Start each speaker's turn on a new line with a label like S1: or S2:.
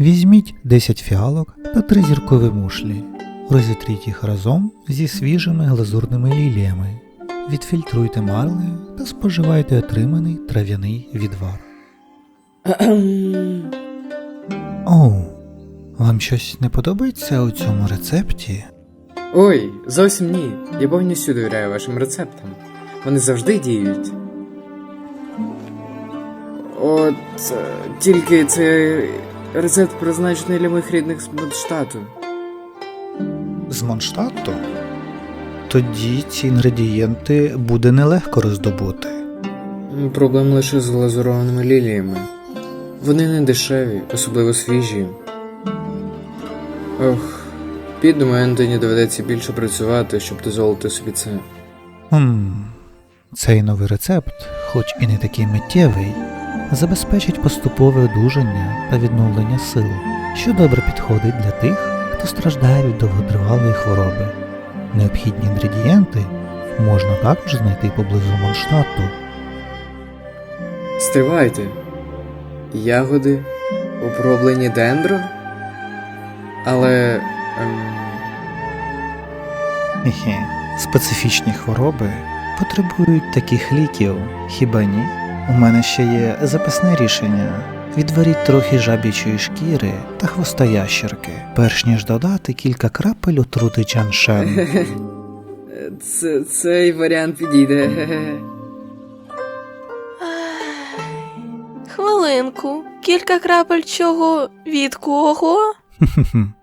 S1: Візьміть 10 фіалок та 3 зіркові мушлі. Розітріть їх разом зі свіжими глазурними ліліями. Відфільтруйте марлею та споживайте отриманий трав'яний відвар. Оу, вам щось не подобається у цьому рецепті?
S2: Ой, зовсім ні. Я повністю довіряю вашим рецептам. Вони завжди діють. От е, тільки це рецепт призначений для моїх рідних з Бонштату.
S1: З Монштадту? Тоді ці інгредієнти буде нелегко роздобути.
S2: Проблем лише з глазурованими ліліями. Вони не дешеві, особливо свіжі. Ох, підумаю, Ентоні доведеться більше працювати, щоб дозволити собі це.
S1: Хм, цей новий рецепт, хоч і не такий миттєвий, забезпечить поступове одужання та відновлення сил, що добре підходить для тих, хто страждає від довготривалої хвороби. Необхідні інгредієнти можна також знайти поблизу Монштадту.
S2: Стривайте. Ягоди, оброблені дендро? Але. Ем,
S1: специфічні хвороби потребують таких ліків, хіба ні? У мене ще є запасне рішення. Відваріть трохи жабічої шкіри та хвоста ящерки, перш ніж додати кілька крапель отрути чаншен.
S2: це, цей варіант підійде.
S3: Хвилинку, кілька крапель чого від кого?
S1: Хм-хм-хм.